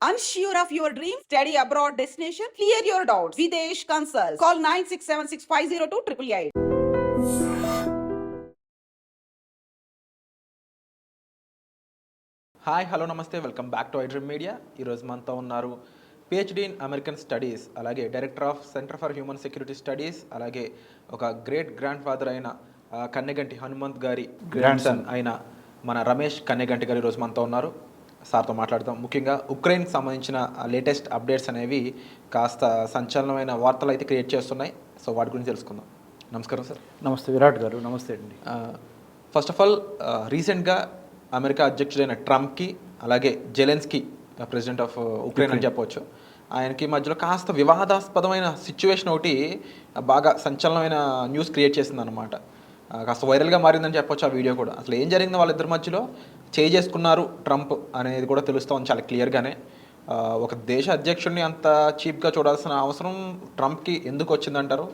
Unsure of your dream? Study abroad destination? Clear your doubts. Videsh Consult. Call 9676502888. Hi hello నమస్తే welcome back to iDream Media ఈరోజు మనతో ఉన్నారు PhD in American studies అలాగే director of center for human security studies అలాగే ఒక great grand father అయిన కన్నెగంటి హనుమంత్ గారి grand son అయిన మన రమేష్ కన్నెగంటి గారు ఈరోజు మనతో ఉన్నారు సార్తో మాట్లాడతాం ముఖ్యంగా ఉక్రెయిన్కి సంబంధించిన లేటెస్ట్ అప్డేట్స్ అనేవి కాస్త సంచలనమైన వార్తలు అయితే క్రియేట్ చేస్తున్నాయి. సో వాటి గురించి తెలుసుకుందాం. నమస్కారం సార్. నమస్తే విరాట్ గారు. నమస్తే అండి. ఫస్ట్ ఆఫ్ ఆల్ రీసెంట్గా అమెరికా అధ్యక్షుడైన ట్రంప్కి అలాగే జెలెన్స్కి ప్రెసిడెంట్ ఆఫ్ ఉక్రెయిన్ అని చెప్పవచ్చు ఆయనకి మధ్యలో కాస్త వివాదాస్పదమైన సిచ్యువేషన్ ఒకటి బాగా సంచలనమైన న్యూస్ క్రియేట్ చేసింది అనమాట కాస్త వైరల్గా మారిందని చెప్పొచ్చు ఆ వీడియో కూడా. అసలు ఏం జరిగింది వాళ్ళిద్దరి మధ్యలో? చేయి చేసుకున్నారు ట్రంప్ అనేది కూడా తెలుస్తోంది చాలా క్లియర్గానే. ఒక దేశ అధ్యక్షుడిని అంత చీప్గా చూడాల్సిన అవసరం ట్రంప్కి ఎందుకు వచ్చిందంటారు?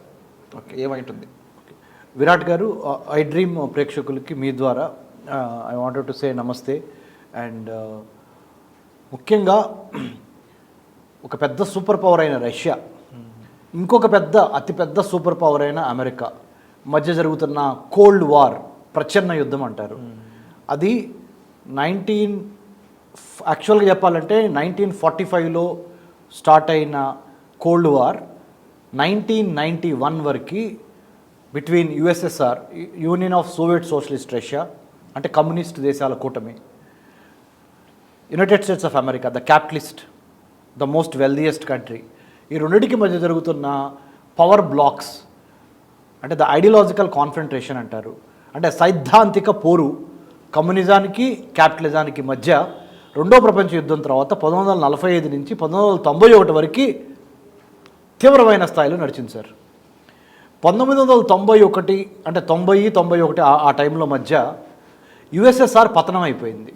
ఏమైంటుంది? విరాట్ గారు ఐ డ్రీమ్ ప్రేక్షకులకి మీ ద్వారా ఐ వాంటెడ్ టు సే నమస్తే. అండ్ ముఖ్యంగా ఒక పెద్ద సూపర్ పవర్ అయిన రష్యా ఇంకొక పెద్ద అతిపెద్ద సూపర్ పవర్ అయిన అమెరికా మధ్య జరుగుతున్న కోల్డ్ వార్ ప్రచన్న యుద్ధం అంటారు. అది నైన్టీన్ యాక్చువల్గా చెప్పాలంటే నైన్టీన్ ఫార్టీ ఫైవ్లో స్టార్ట్ అయిన cold war nineteen ninety one వరకు between USSR union of Soviet socialist Russia అంటే కమ్యూనిస్ట్ దేశాల కూటమి United States of America the capitalist the most wealthiest country ఈ రెండింటికి మధ్య జరుగుతున్న పవర్ బ్లాక్స్ అంటే ద ఐడియాలజికల్ కాన్ఫరంట్రేషన్ అంటారు. అంటే సైద్ధాంతిక పోరు కమ్యూనిజానికి క్యాపిటలిజానికి మధ్య రెండో ప్రపంచ యుద్ధం తర్వాత పంతొమ్మిది వందల నలభై ఐదు నుంచి పంతొమ్మిది వందల తొంభై ఒకటి వరకు తీవ్రమైన స్థాయిలో నడిచింది సార్. పంతొమ్మిది వందల తొంభై ఒకటి అంటే తొంభై తొంభై ఒకటి ఆ- ఆ టైంలో మధ్య యుఎస్ఎస్ఆర్ పతనం అయిపోయింది.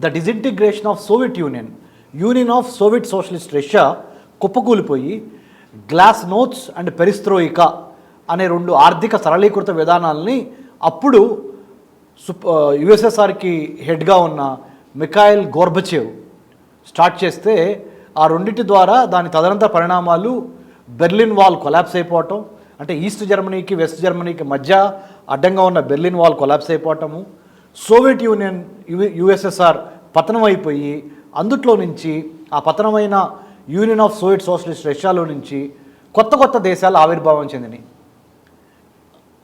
The disintegration of Soviet union union of Soviet socialist Russia కుప్పకూలిపోయి glasnost and perestroika అనే రెండు ఆర్థిక సరళీకృత విధానాలని అప్పుడు సుప్ యుఎస్ఎస్ఆర్కి హెడ్గా ఉన్న మిఖాయిల్ గోర్బచేవ్ స్టార్ట్ చేస్తే ఆ రెండింటి ద్వారా దాని తదనంతర పరిణామాలు బెర్లిన్ వాల్ కొలాప్స్ అయిపోవటం అంటే ఈస్ట్ జర్మనీకి వెస్ట్ జర్మనీకి మధ్య అడ్డంగా ఉన్న బెర్లిన్ వాల్ కొలాప్స్ అయిపోవటము సోవియట్ యూనియన్ యు యుఎస్ఎస్ఆర్ పతనం అయిపోయి అందుట్లో నుంచి ఆ పతనమైన యూనియన్ ఆఫ్ సోవియట్ సోషలిస్ట్ రష్యాలో నుంచి కొత్త కొత్త దేశాలు ఆవిర్భావం చెందినాయి.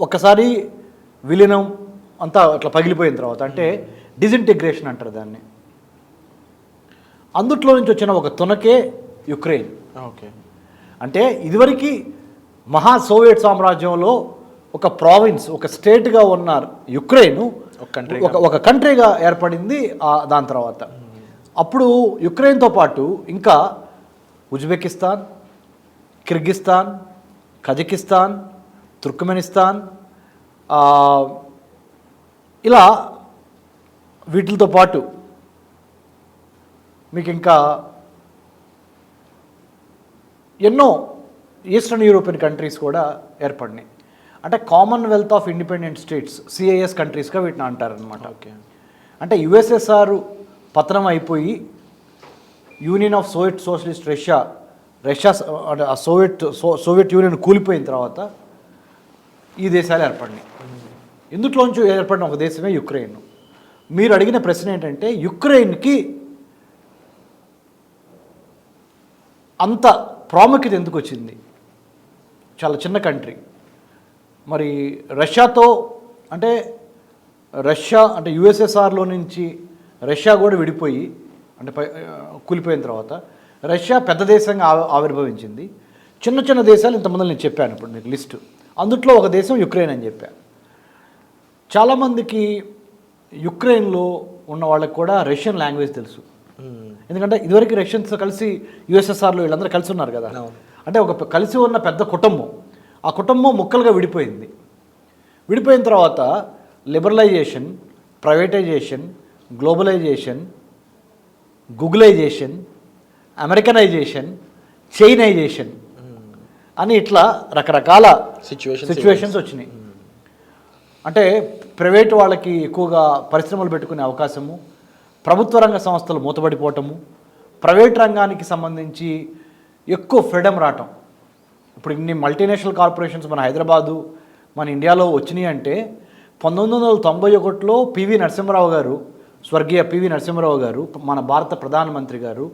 ఒక్కసారి విలీనం అంతా అట్లా పగిలిపోయిన తర్వాత అంటే డిజింటిగ్రేషన్ అంటారు దాన్ని. అందుట్లో నుంచి వచ్చిన ఒక తునకే యుక్రెయిన్. ఓకే. అంటే ఇదివరకు మహా సోవియట్ సామ్రాజ్యంలో ఒక ప్రావిన్స్ ఒక స్టేట్గా ఉన్న యుక్రెయిన్ ఒక ఒక కంట్రీగా ఏర్పడింది దాని తర్వాత. అప్పుడు యుక్రెయిన్తో పాటు ఇంకా ఉజ్బెకిస్తాన్ కిర్గిస్తాన్ కజకిస్తాన్ తుర్క్మెనిస్తాన్ ఇలా వీటితో పాటు మీకు ఇంకా ఎన్నో ఈస్టర్న్ యూరోపియన్ కంట్రీస్ కూడా ఏర్పడినాయి. అంటే Commonwealth of Independent States CIS కంట్రీస్గా వీటిని అంటారనమాట ఓకే. అంటే యుఎస్ఎస్ఆర్ పతనం అయిపోయి union of Soviet socialist Russia Russia Soviet so Soviet union కూలిపోయిన తర్వాత ఈ దేశాలు ఏర్పడినాయి. ఇందులోంచి ఏర్పడిన ఒక దేశమే యుక్రెయిన్. మీరు అడిగిన ప్రశ్న ఏంటంటే యుక్రెయిన్కి అంత ప్రాముఖ్యత ఎందుకు వచ్చింది? చాలా చిన్న కంట్రీ. మరి రష్యాతో అంటే రష్యా అంటే యుఎస్ఎస్ఆర్లో నుంచి రష్యా కూడా విడిపోయి అంటే కూలిపోయిన తర్వాత రష్యా పెద్ద దేశంగా ఆవిర్భవించింది. చిన్న చిన్న దేశాలు ఇంతమంది నేను చెప్పాను ఇప్పుడు మీకు లిస్టు. అందుట్లో ఒక దేశం యుక్రెయిన్ అని చెప్పాను చాలామందికి యుక్రెయిన్లో ఉన్న వాళ్ళకి కూడా రష్యన్ లాంగ్వేజ్ తెలుసు. ఎందుకంటే ఇదివరకు రష్యన్స్తో కలిసి యుఎస్ఎస్ఆర్లో వీళ్ళందరూ కలిసి ఉన్నారు కదా. అంటే ఒక కలిసి ఉన్న పెద్ద కుటుంబం. ఆ కుటుంబం ముక్కలుగా విడిపోయింది. విడిపోయిన తర్వాత liberalisation privatisation globalisation Googlisation Americanisation Chinaisation అని ఇట్లా రకరకాల Situations సిచ్యువేషన్స్ వచ్చినాయి. అంటే ప్రైవేట్ వాళ్ళకి ఎక్కువగా పరిశ్రమలు పెట్టుకునే అవకాశము ప్రభుత్వ రంగ సంస్థలు మూతబడిపోవటము ప్రైవేట్ రంగానికి సంబంధించి ఎక్కువ ఫ్రీడమ్ రావటం. ఇప్పుడు ఇన్ని మల్టీనేషనల్ కార్పొరేషన్స్ మన హైదరాబాదు మన ఇండియాలో వచ్చినాయి అంటే పంతొమ్మిది వందల తొంభై ఒకటిలో పివి నరసింహరావు గారు స్వర్గీయ పివి నరసింహరావు గారు మన భారత ప్రధానమంత్రి గారు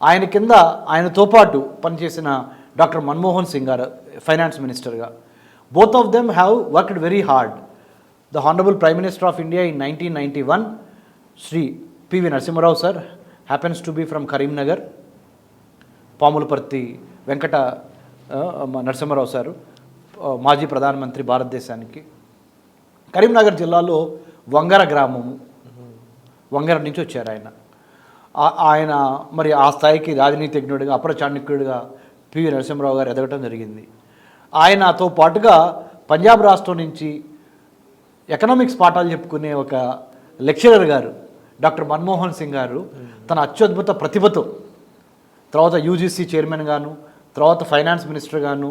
ఆయన కింద ఆయనతో పాటు పనిచేసిన డాక్టర్ మన్మోహన్ సింగ్ గారు ఫైనాన్స్ మినిస్టర్గా both of them have worked very hard the honourable prime minister of India in nineteen ninety one Shri PV Narasimha Rao sir happens to be from Karimnagar Pamulaparthi Venkata Narasimha Rao Narasimha Rao sir మాజీ ప్రధానమంత్రి భారతదేశానికి. కరీంనగర్ జిల్లాలో వంగర గ్రామము వంగర నుంచి వచ్చారు ఆయన. ఆయన మరి ఆ స్థాయికి రాజనీతిజ్ఞుడిగా అప్రచాణికుడిగా పివి నరసింహరావు గారు ఎదగటం జరిగింది. ఆయనతో పాటుగా పంజాబ్ రాష్ట్రం నుంచి ఎకనామిక్స్ పాఠాలు చెప్పుకునే ఒక లెక్చరర్ గారు డాక్టర్ మన్మోహన్ సింగ్ గారు. తన అత్యద్భుత ప్రతిభతో తర్వాత యూజీసీ చైర్మన్ గాను తర్వాత ఫైనాన్స్ మినిస్టర్ గాను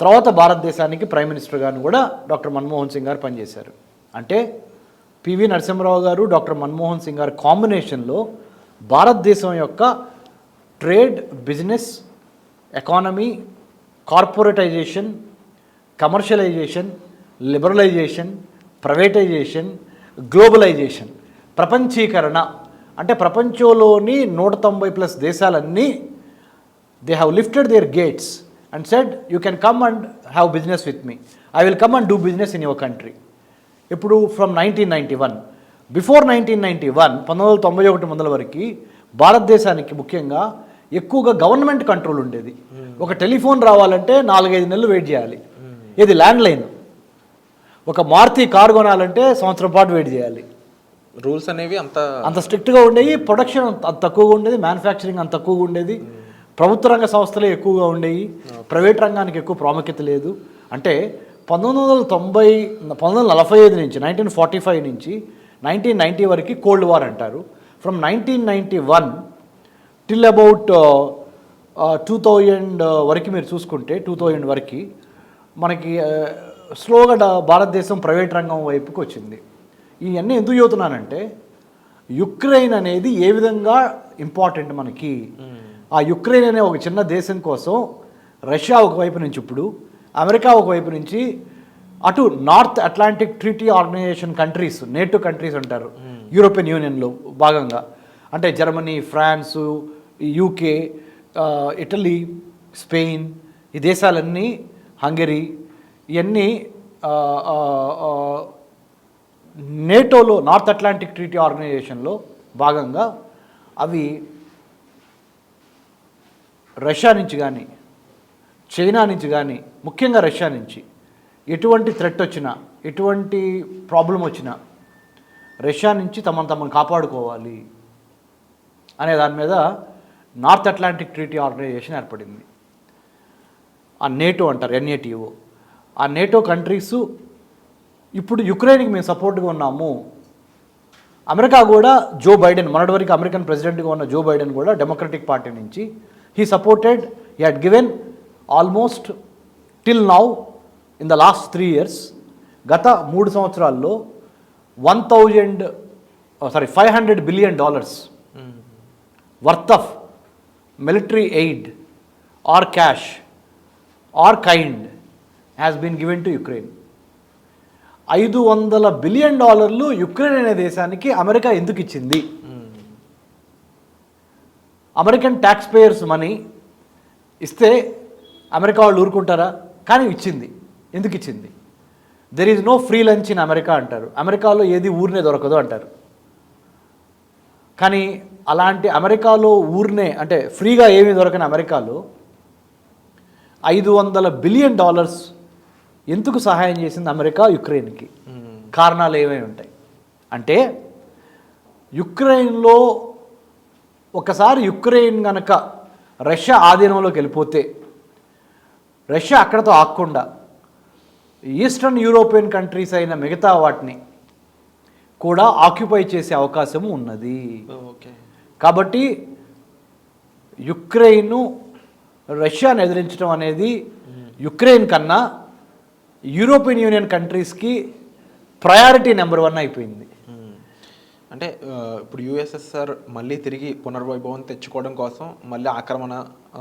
తర్వాత భారతదేశానికి ప్రైమ్ మినిస్టర్ గాను కూడా డాక్టర్ మన్మోహన్ సింగ్ గారు పనిచేశారు. అంటే పివి నరసింహరావు గారు డాక్టర్ మన్మోహన్ సింగ్ గారు కాంబినేషన్లో భారతదేశం యొక్క trade business economy corporatisation commercialisation liberalisation privatisation globalisation ప్రపంచీకరణ. అంటే ప్రపంచంలోని నూట తొంభై ప్లస్ దేశాలన్నీ they have lifted their gates and said you can come and have business with me I will come and do business in your country ఇప్పుడు from nineteen ninety one before nineteen ninety one పంతొమ్మిది వందల తొంభై ఒకటి మొదల వరకు భారతదేశానికి ముఖ్యంగా ఎక్కువగా గవర్నమెంట్ కంట్రోల్ ఉండేది. ఒక టెలిఫోన్ రావాలంటే నాలుగైదు నెలలు వెయిట్ చేయాలి. ఇది ల్యాండ్ లైన్ ఒక మారుతి కారు కొనాలంటే సంవత్సరం పాటు వెయిట్ చేయాలి. రూల్స్ అనేవి అంత అంత స్ట్రిక్ట్గా ఉండేవి ప్రొడక్షన్ అంత తక్కువగా ఉండేది. మ్యానుఫ్యాక్చరింగ్ అంత తక్కువగా ఉండేది. ప్రభుత్వ రంగ సంస్థలే ఎక్కువగా ఉండేవి ప్రైవేట్ రంగానికి ఎక్కువ ప్రాముఖ్యత లేదు. అంటే పంతొమ్మిది వందల తొంభై పంతొమ్మిది వందల నలభై ఐదు నుంచి నైన్టీన్ ఫార్టీ ఫైవ్ నుంచి నైన్టీన్ నైంటీ వరకు కోల్డ్ వార్ అంటారు. From nineteen ninety one till about two thousand వరకు మీరు చూసుకుంటే టూ థౌజండ్ వరకు మనకి స్లోగా డ- భారతదేశం ప్రైవేట్ రంగం వైపుకి వచ్చింది. ఇవన్నీ ఎందుకు చెబుతున్నానంటే యుక్రెయిన్ అనేది ఏ విధంగా ఇంపార్టెంట్ మనకి? ఆ యుక్రెయిన్ అనే ఒక చిన్న దేశం కోసం రష్యా ఒకవైపు నుంచి ఇప్పుడు అమెరికా ఒకవైపు నుంచి అటు North Atlantic Treaty Organization countries NATO countries అంటారు. యూరోపియన్ యూనియన్లో భాగంగా. అంటే Germany France UK Italy Spain ఈ దేశాలన్నీ హంగరీ ఇవన్నీ నేటోలో నార్త్ అట్లాంటిక్ ట్రీటీ ఆర్గనైజేషన్లో భాగంగా అవి రష్యా నుంచి కానీ చైనా నుంచి కానీ ముఖ్యంగా రష్యా నుంచి ఎటువంటి థ్రెట్ వచ్చినా ఎటువంటి ప్రాబ్లం వచ్చినా రష్యా నుంచి తమను తమను కాపాడుకోవాలి అనే దాని మీద నార్త్ అట్లాంటిక్ ట్రీటీ ఆర్గనైజేషన్ ఏర్పడింది. ఆ నేటో అంటారు ఎన్ఏటిఓ. ఆ నేటో కంట్రీసు ఇప్పుడు యుక్రెయిన్కి మేము సపోర్ట్గా ఉన్నాము. అమెరికా కూడా జో బైడెన్ మొన్నటి వరకు అమెరికన్ ప్రెసిడెంట్గా ఉన్న జో బైడెన్ కూడా డెమోక్రటిక్ పార్టీ నుంచి he supported he had given almost till now in the last three years గత మూడు సంవత్సరాల్లో one thousand sorry five hundred billion dollars worth of military aid or cash or kind has been given to Ukraine ఐదు వందల billion డాలర్లు Ukraine అనే దేశానికి America ఎందుకు ఇచ్చింది? అమెరికన్ ట్యాక్స్ పేయర్స్ మనీ ఇస్తే అమెరికా వాళ్ళు ఊరుకుంటారా? కానీ ఇచ్చింది. ఎందుకు ఇచ్చింది? There is no free lunch in America అంటారు. అమెరికాలో ఏది ఊరినే దొరకదు అంటారు. కానీ అలాంటి అమెరికాలో ఊరినే అంటే ఫ్రీగా ఏమీ దొరకని అమెరికాలో ఐదు వందల బిలియన్ డాలర్స్ ఎందుకు సహాయం చేసింది అమెరికా యుక్రెయిన్కి? కారణాలు ఏమై ఉంటాయి? అంటే యుక్రెయిన్లో ఒకసారి యుక్రెయిన్ గనక రష్యా ఆధీనంలోకి వెళ్ళిపోతే రష్యా అక్కడతో ఆగకుండా ఈస్టర్న్ యూరోపియన్ కంట్రీస్ అయిన మిగతా వాటిని కూడా ఆక్యుపై చేసే అవకాశం ఉన్నది. ఓకే. కాబట్టి యుక్రెయిన్ రష్యాను ఎదిరించడం అనేది యుక్రెయిన్ కన్నా యూరోపియన్ యూనియన్ కంట్రీస్కి ప్రయారిటీ నెంబర్ వన్ అయిపోయింది. అంటే ఆ, ఇప్పుడు యుఎస్ఎస్ఆర్ మళ్ళీ తిరిగి పునర్వైభవం తెచ్చుకోవడం కోసం మళ్ళీ ఆక్రమణ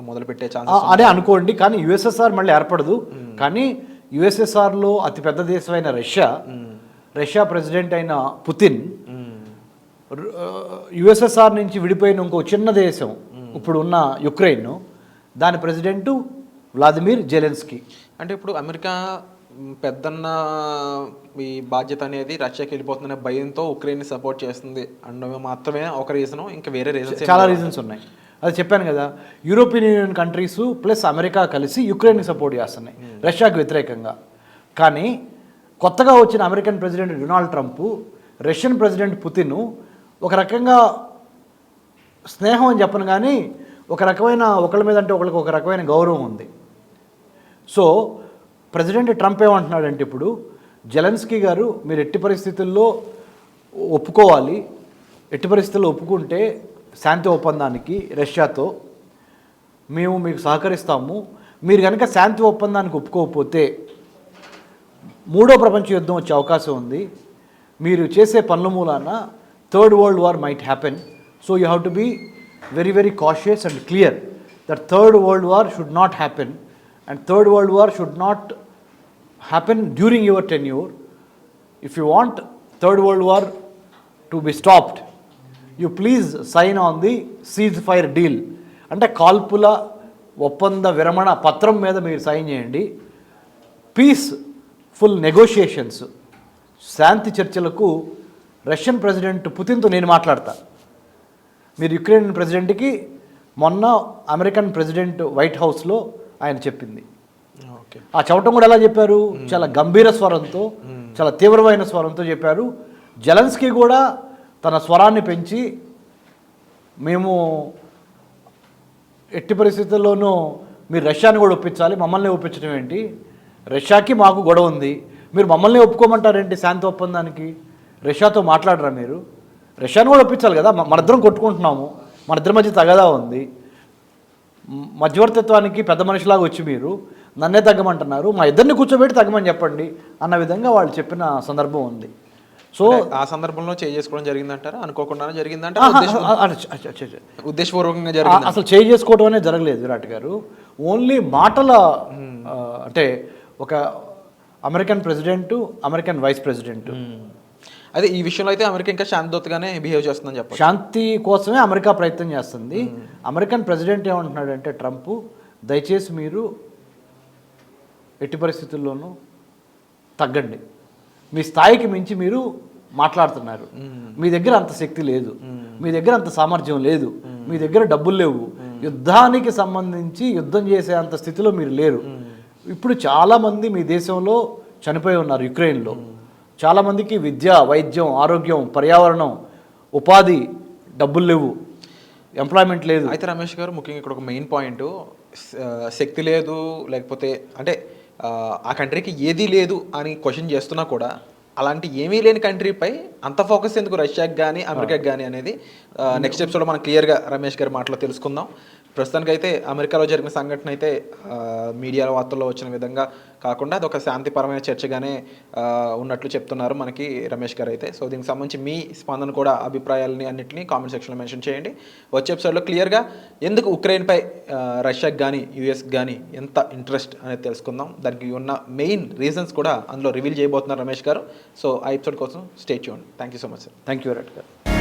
మొదలుపెట్టే ఆ, ఛాన్సెస్ అదే అనుకోండి కానీ యుఎస్ఎస్ఆర్ మళ్ళీ ఏర్పడదు. కానీ యుఎస్ఎస్ఆర్లో అతిపెద్ద దేశమైన రష్యా రష్యా ప్రెసిడెంట్ అయిన పుతిన్ యుఎస్ఎస్ఆర్ నుంచి విడిపోయిన ఇంకో చిన్న దేశం ఇప్పుడు ఉన్న యుక్రెయిన్ దాని ప్రెసిడెంట్ వ్లాదిమిర్ జెలెన్స్కీ. అంటే ఇప్పుడు అమెరికా పెద్దన్న ఈ బాధ్యత అనేది రష్యాకి వెళ్ళిపోతుందనే భయంతో ఉక్రెయిన్ సపోర్ట్ చేస్తుంది అనడం మాత్రమే ఒక రీజన్ ఇంకా వేరే రీజన్స్ చాలా రీజన్స్ ఉన్నాయి. అది చెప్పాను కదా European union countries plus America కలిసి యుక్రెయిన్కి సపోర్ట్ చేస్తున్నాయి రష్యాకు వ్యతిరేకంగా. కానీ కొత్తగా వచ్చిన American president Donald Trump Russian president Putin ఒక రకంగా స్నేహం అని చెప్పను కానీ ఒక రకమైన ఒకళ్ళ మీద అంటే ఒకళ్ళకి ఒక రకమైన గౌరవం ఉంది. సో ప్రెసిడెంట్ ట్రంప్ ఏమంటున్నాడంటే ఇప్పుడు జెలెన్స్కీ గారు మీరు ఎట్టి పరిస్థితుల్లో ఒప్పుకోవాలి ఎట్టి పరిస్థితుల్లో ఒప్పుకుంటే శాంతి ఒప్పందానికి రష్యాతో మేము మీకు సహకరిస్తాము మీరు కనుక శాంతి ఒప్పందానికి ఒప్పుకోకపోతే మూడో ప్రపంచ యుద్ధం వచ్చే అవకాశం ఉంది. మీరు చేసే పనుల మూలాన third world war might happen. So you have to be very very cautious and clear that third world war should not happen and third world war should not happen during your tenure if you want third world war to be stopped you please sign on the ceasefire deal. అంటే కాల్పుల ఒప్పంద విరమణ పత్రం మీద మీరు sign చేయండి. Piece full negotiations. శాంతి చర్చలకు Russian president పుతిన్తో నేను మాట్లాడతా. మీరు యుక్రెయిన్ ప్రెసిడెంట్కి మొన్న అమెరికన్ ప్రెసిడెంట్ వైట్ హౌస్లో ఆయన చెప్పింది. ఓకే. ఆ చవటం కూడా ఎలా చెప్పారు? చాలా గంభీర స్వరంతో చాలా తీవ్రమైన స్వరంతో చెప్పారు. జలన్స్కీ కూడా తన స్వరాన్ని పెంచి మేము ఎట్టి పరిస్థితుల్లోనూ మీరు రష్యాని కూడా ఒప్పించాలి మమ్మల్ని ఒప్పించడం ఏంటి? రష్యాకి మాకు గొడవ ఉంది. మీరు మమ్మల్ని ఒప్పుకోమంటారేంటి? శాంతి ఒప్పందానికి? రష్యాతో మాట్లాడరా మీరు? రష్యాని కూడా ఒప్పించాలి కదా. మనిద్దరం కొట్టుకుంటున్నాము. మన ఇద్దరి మధ్య తగదా ఉంది. మధ్యవర్తిత్వానికి పెద్ద మనిషిలాగా వచ్చి మీరు నన్నే తగ్గమంటున్నారు. మా ఇద్దరిని కూర్చోబెట్టి తగ్గమని చెప్పండి అన్న విధంగా వాళ్ళు చెప్పిన సందర్భం ఉంది. సో ఆ సందర్భంలో చేంజ్ చేసుకోవడం జరిగిందంటారా? అనుకోకుండానే జరిగిందంటే. ఉద్దేశపూర్వకంగా జరిగింది? అసలు చేంజ్ చేసుకోవడం అనేది జరగలేదు విరాట్ గారు. ఓన్లీ మాటల అంటే ఒక American president American vice president. అదే ఈ విషయంలో అయితే అమెరికా ఇంకా శాంతిదూతగానే బిహేవ్ చేస్తుందని చెప్పాలి శాంతి కోసమే అమెరికా ప్రయత్నం చేస్తుంది. అమెరికన్ ప్రెసిడెంట్ ఏమంటున్నాడంటే ట్రంప్ దయచేసి మీరు ఎట్టి పరిస్థితుల్లోనూ తగ్గండి. మీ స్థాయికి మించి మీరు మాట్లాడుతున్నారు. మీ దగ్గర అంత శక్తి లేదు. మీ దగ్గర అంత సామర్థ్యం లేదు. మీ దగ్గర డబ్బులు లేవు. యుద్ధానికి సంబంధించి యుద్ధం చేసే అంత స్థితిలో మీరు లేరు. ఇప్పుడు చాలామంది మీ దేశంలో చనిపోయి ఉన్నారు యుక్రెయిన్లో. చాలామందికి విద్య వైద్యం ఆరోగ్యం పర్యావరణం ఉపాధి డబ్బులు లేవు. ఎంప్లాయ్మెంట్ లేదు. అయితే రమేష్ గారు ముఖ్యంగా ఇక్కడ ఒక మెయిన్ పాయింట్ శక్తి లేదు లేకపోతే అంటే ఆ, కంట్రీకి ఏదీ లేదు అని క్వశ్చన్ చేస్తున్నా కూడా అలాంటి ఏమీ లేని కంట్రీపై అంత ఫోకస్ ఎందుకు రష్యాకి కానీ అమెరికాకి కానీ అనేది నెక్స్ట్ ఎపిసోడ్లో మనం క్లియర్గా రమేష్ గారి మాటలో తెలుసుకుందాం. ప్రస్తుతానికైతే అమెరికాలో జరిగిన సంఘటన అయితే మీడియా వార్తల్లో వచ్చిన విధంగా కాకుండా అది ఒక శాంతిపరమైన చర్చగానే ఉన్నట్లు చెప్తున్నారు మనకి రమేష్ గారు అయితే. సో దీనికి సంబంధించి మీ స్పందన కూడా అభిప్రాయాలని అన్నింటినీ కామెంట్ సెక్షన్లో మెన్షన్ చేయండి. వచ్చే ఎపిసోడ్లో క్లియర్గా ఎందుకు ఉక్రెయిన్పై రష్యాకి కానీ యూఎస్కి కానీ ఎంత ఇంట్రెస్ట్ అనేది తెలుసుకుందాం. దానికి ఉన్న మెయిన్ రీజన్స్ కూడా అందులో రివీల్ చేయబోతున్నారు రమేష్ గారు. సో ఆ ఎపిసోడ్ కోసం స్టే చూడండి thank you so much sir. Thank you Virat గారు.